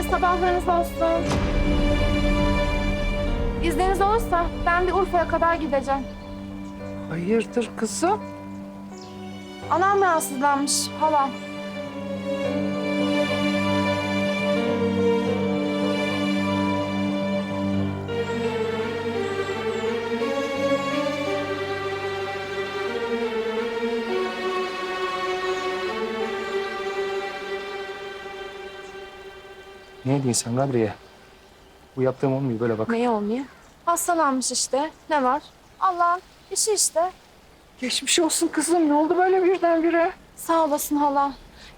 Hayırlı sabahlarınız olsun. İzniniz olursa ben bir Urfa'ya kadar gideceğim. Hayırdır kızım? Anam rahatsızlanmış, halam. Ne diyorsun sen Kadriye? Bu yaptığım olmuyor böyle bak. Neyi olmuyor? Hastalanmış işte. Ne var? Allah'ın işi işte. Geçmiş olsun kızım. Ne oldu böyle birdenbire? Sağ olasın hala.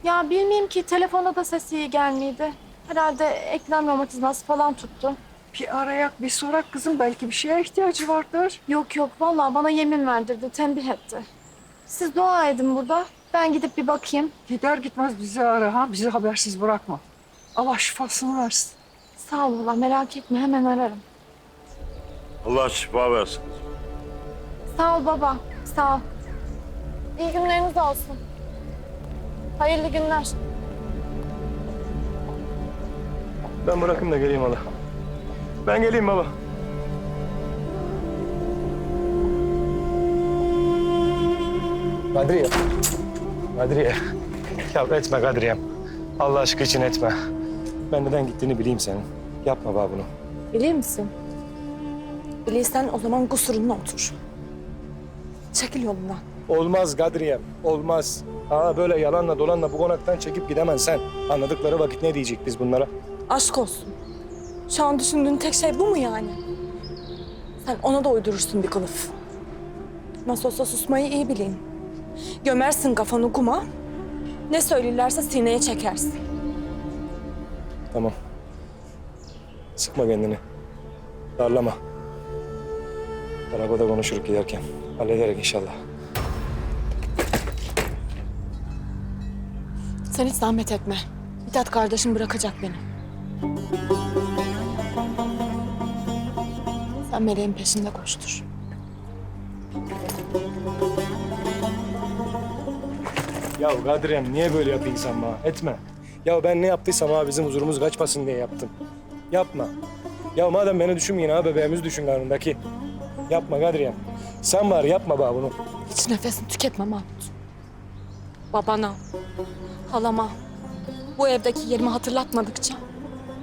Ya bilmeyeyim ki telefonda da sesi iyi gelmeydi. Herhalde eklem romatizması falan tuttu. Bir arayak bir sorak kızım. Belki bir şeye ihtiyacı vardır. Yok yok vallahi bana yemin verdirdi, tembih etti. Siz dua edin burada. Ben gidip bir bakayım. Gider gitmez bizi ara ha. Bizi habersiz bırakma. Allah şifasını versin. Sağ ol hala merak etme hemen ararım. Allah şifa versin. Sağ ol baba, sağ ol. İyi günleriniz olsun. Hayırlı günler. Ben bırakayım da geleyim hala. Ben geleyim baba. Kadriye. Kadriye. Ya etme Kadriyem. Allah aşkı için etme. Ben neden gittiğini bileyim senin. Yapma bana bunu. Bilir misin? Bilirsen o zaman kusurunla otur. Çekil yolundan. Olmaz Kadriyem. Olmaz. Aa böyle yalanla dolanla bu konaktan çekip gidemem sen. Anladıkları vakit ne diyecek biz bunlara? Aşk olsun. Şu an düşündüğün tek şey bu mu yani? Sen ona da uydurursun bir kılıf. Nasıl olsa susmayı iyi bilin. Gömersin kafanı kuma. Ne söylerlerse sineye çekersin. Tamam. Sıkma kendini. Darlama. Arabada konuşuruz giderken. Hallederek inşallah. Sen hiç zahmet etme. Mithat kardeşim bırakacak beni. Sen meleğin peşinde koştur. Ya Kadriyem niye böyle yapıyorsun bana? Etme. Ya ben ne yaptıysam abi bizim huzurumuz kaçmasın diye yaptım. Yapma. Ya madem beni düşünmeyin ha bebeğimizi düşün karnındaki. Yapma Kadriyem. Sen var yapma bana bunu. Hiç nefesini tüketme Mahmut. Babana, halama, bu evdeki yerimi hatırlatmadıkça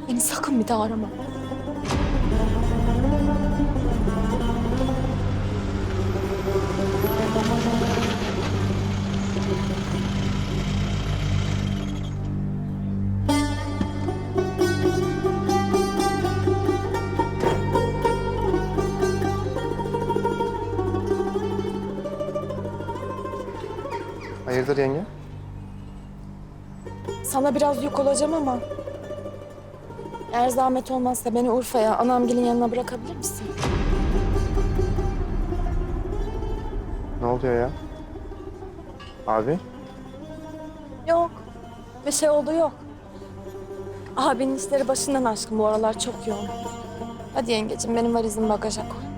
beni sakın bir daha arama. Hayırdır yenge? Sana biraz yük olacağım ama... Eğer zahmet olmazsa beni Urfa'ya, anamgilin yanına bırakabilir misin? Ne oluyor ya? Abi? Yok. Bir şey oldu yok. Abinin işleri başından aşkın bu aralar çok yoğun. Hadi yengeciğim benim valizimi bagaja koy.